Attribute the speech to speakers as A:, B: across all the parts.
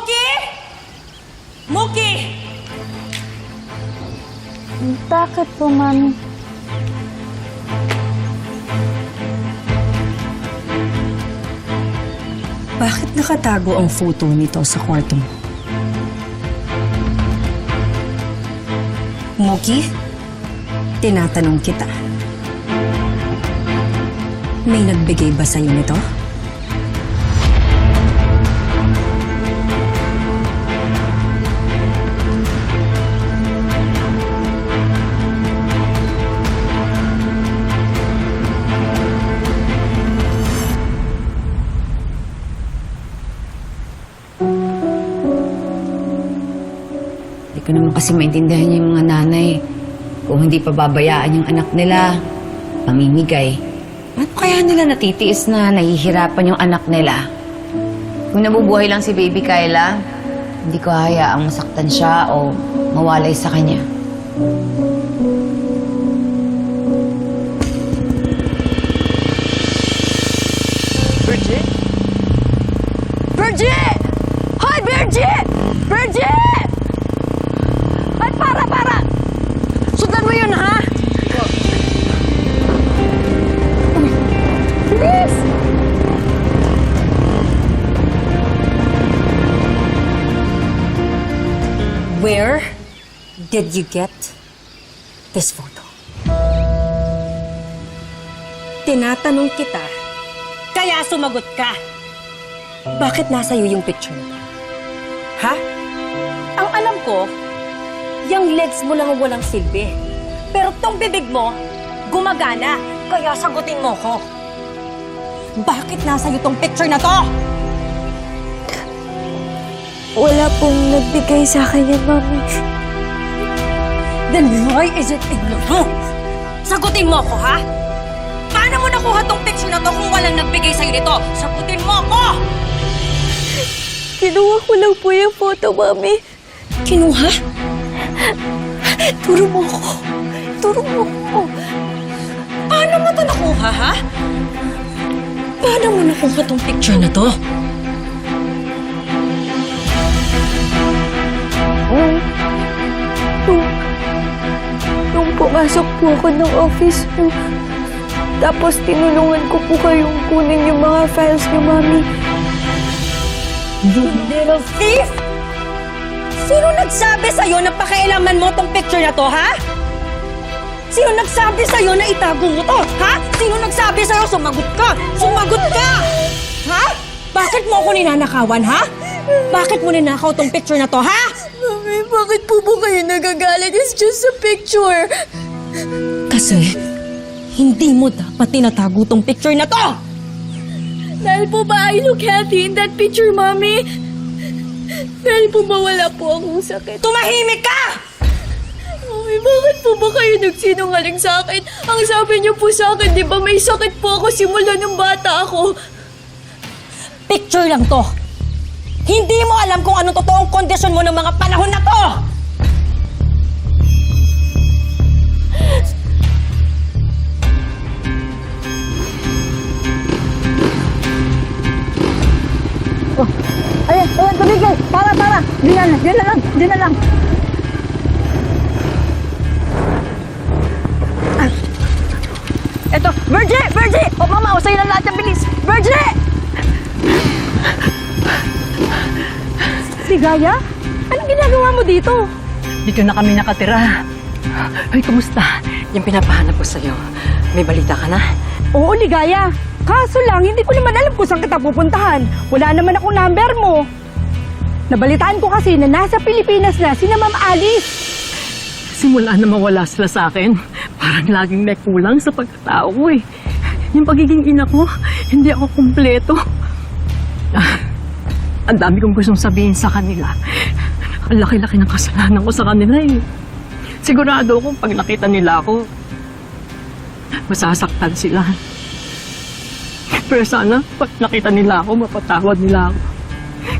A: Muki! Muki!
B: Bakit po, Mami?
A: Bakit nakatago ang photo nito sa kwarto mo? Muki, tinatanong kita. May nagbigay ba sa'yo nito?
C: Hindi ko naman kasi maintindihan yung mga nanay. Kung hindi pa babayaan yung anak nila, pamimigay. Ano kaya nila natitiis na nahihirapan yung anak nila? Kung nabubuhay lang si baby Kyla, hindi ko hayaang masaktan siya o mawalay sa kanya.
A: Virgie? Virgie! Hoy, Virgie! Virgie! Did you get this photo? Tinatanong kita, kaya sumagot ka. Bakit nasa iyo yung picture na? Ha? Ang alam ko, yung legs mo lang ang walang silbi. Pero tong bibig mo, gumagana. Kaya sagutin mo ko. Bakit nasa iyo tong picture na to?
B: Wala pong nagbigay sa akin yan, Mami.
A: Then why is it in your room? Sagutin mo ko, ha? Paano mo nakuha tong picture na to kung walang nagbigay sa'yo nito? Sagutin mo ko!
B: Kinuha ko lang po yung photo, Mami.
A: Kinuha?
B: Turo mo ko. Turo mo ko.
A: Paano mo to nakuha, ha? Paano mo nakuha tong picture na to?
B: Pumasok po ako ng office mo, tapos tinulungan ko po kayong kunin yung mga files niyo, Mami.
A: You little thief! Sino nagsabi sa'yo na pakialaman mo tong picture na to, ha? Sino nagsabi sa'yo na itago mo to, ha? Sino nagsabi sa'yo sumagot ka? Sumagot ka! Ha? Bakit mo ako ninanakawan, ha? Bakit mo ninakaw tong picture na to, ha?
B: Mami, bakit po po kayo nagagalit? It's just a picture.
A: Kasi, hindi mo dapat tinatago tong picture na to!
B: Dahil po ba I look healthy in that picture, Mami? Dahil po ba wala po akong sakit?
A: Tumahimik ka!
B: Mami, bakit po ba kayo nagsinungaling sa akin? Ang sabi niyo po sa akin, di ba may sakit po ako simula nung bata ako?
A: Picture lang to. Hindi mo alam kung anong totoong kondisyon mo ng mga panahon na to!
D: Diyan na, diyan na lang, diyan na lang. Ah. Eto, Virgie! Virgie! O mama, o sa'yo na lahat ng bilis. Virgie! Si Gaya? Anong ginagawa mo dito?
E: Dito na kami nakatira. Ay, kumusta? Yung pinapahanap ko sa'yo. May balita ka na?
D: Oo, Ligaya. Kaso lang, hindi ko naman alam kung saan kita pupuntahan. Wala naman akong number mo. Nabalitaan ko kasi na nasa Pilipinas na si Ma'am Alice.
E: Simula na mawala sila sa akin. Parang laging may kulang sa pagkatao ko eh. Yung pagiging ina ko, hindi ako kumpleto. Ah, ang dami kong gustong sabihin sa kanila. Ang laki-laki ng kasalanan ko sa kanila eh. Sigurado akong pag nakita nila ako, masasaktan sila. Pero sana, pag nakita nila ako, mapatawad nila ako.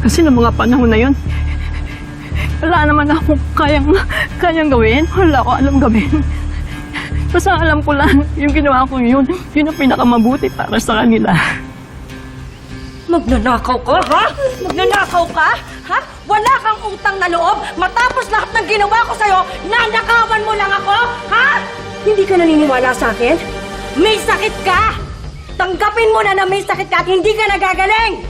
E: Kasi ng mga panahon na yun, wala naman akong kayang, kayang gawin. Wala ko alam gawin. Basta alam ko lang, yung ginawa ko yun, yun ang pinakamabuti para sa kanila.
A: Magnanakaw ka, ha? Magnanakaw ka? Ha? Wala kang utang na loob matapos lahat ng ginawa ko sa'yo, nanakawan mo lang ako? Ha? Hindi ka naniniwala sa akin? May sakit ka! Tanggapin mo na na may sakit ka at hindi ka nagagaling!